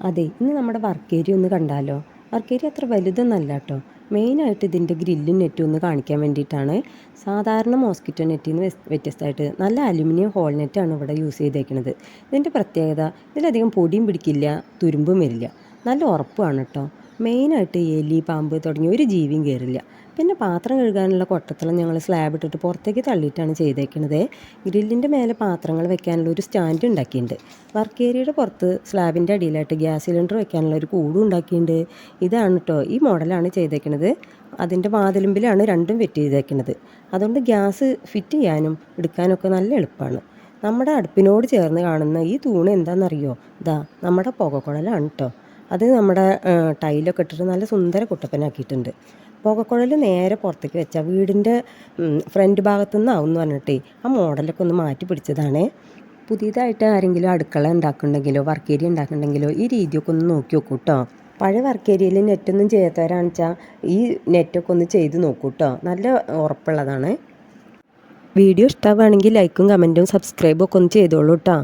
അതെ ഇന്ന് നമ്മുടെ വർക്ക് ഏരിയ ഒന്ന് കണ്ടാലോ? വർക്ക് ഏരിയ അത്ര വലുതൊന്നല്ല കേട്ടോ മെയിനായിട്ട് ഇതിന്റെ ഗ്രില്ലും നെറ്റും ഒന്ന് കാണിക്കാൻ വേണ്ടിയിട്ടാണ്. സാധാരണ മോസ്കിറ്റോ നെറ്റിൽ നിന്ന് വ്യത്യസ്തമായിട്ട് നല്ല അലുമിനിയം ഹോൾ നെറ്റാണ് ഇവിടെ യൂസ് ചെയ്തേക്കുന്നത് ഇതിന്റെ പ്രത്യേകത ഇതിലധികം പൊടിയും പിടിക്കില്ല തുരുമ്പും വരില്ല. നല്ല ഉറപ്പാണ് കേട്ടോ മെയിനായിട്ട് എലി പാമ്പ് തുടങ്ങിയ ഒരു ജീവിയും കയറില്ല. പിന്നെ പാത്രം കഴുകാനുള്ള കൊട്ടത്തളം ഞങ്ങൾ സ്ലാബ് ഇട്ടിട്ട് പുറത്തേക്ക് തള്ളിയിട്ടാണ് ചെയ്തേക്കുന്നത് ഗ്രില്ലിന്റെ മേലെ പാത്രങ്ങൾ വെക്കാനുള്ള ഒരു സ്റ്റാൻഡ് ഉണ്ടാക്കിയിട്ടുണ്ട്. വർക്ക് ഏരിയയുടെ പുറത്ത് സ്ലാബിന്റെ അടിയിലായിട്ട് ഗ്യാസ് സിലിണ്ടർ വെക്കാനുള്ള ഒരു കൂടും ഉണ്ടാക്കിയിട്ടുണ്ട്. ഇതാണ് കേട്ടോ ഈ മോഡലാണ് ചെയ്തേക്കുന്നത് അതിന്റെ വാതിലുമ്പിലാണ് രണ്ടും ഫിറ്റ് ചെയ്തേക്കുന്നത് അതുകൊണ്ട് ഗ്യാസ് ഫിറ്റ് ചെയ്യാനും എടുക്കാനൊക്കെ നല്ല എളുപ്പമാണ്. നമ്മുടെ അടുപ്പിനോട് ചേർന്ന് കാണുന്ന ഈ തൂണ് എന്താണെന്നറിയോ? ഇതാ നമ്മുടെ പുകക്കുഴലാണ് കേട്ടോ അത് നമ്മുടെ ടൈലൊക്കെ ഇട്ടിട്ട് നല്ല സുന്ദര കുട്ടപ്പനാക്കിയിട്ടുണ്ട്. പുകക്കുഴൽ നേരെ പുറത്തേക്ക് വെച്ചാൽ വീടിന്റെ ഫ്രണ്ട് ഭാഗത്തു നിന്നാവും എന്ന് പറഞ്ഞിട്ടേ ആ മോഡലൊക്കെ ഒന്ന് മാറ്റി പിടിച്ചതാണേ. പുതിയതായിട്ട് ആരെങ്കിലും അടുക്കള ഉണ്ടാക്കുന്നുണ്ടെങ്കിലോ വർക്ക് ഏരിയ ഉണ്ടാക്കുന്നുണ്ടെങ്കിലോ ഈ രീതിയൊക്കെ ഒന്ന് നോക്കി നോക്കൂ കേട്ടോ പഴയ വർക്ക് ഏരിയയിൽ നെറ്റൊന്നും ചെയ്യാത്തവരാണെന്ന് വെച്ചാൽ ഈ നെറ്റൊക്കെ ഒന്ന് ചെയ്ത് നോക്കൂ കേട്ടോ നല്ല ഉറപ്പുള്ളതാണ്. വീഡിയോ ഇഷ്ടമാവുകയാണെങ്കിൽ ലൈക്കും കമന്റും സബ്സ്ക്രൈബും ഒക്കെ ഒന്ന് ചെയ്തോളൂ കേട്ടോ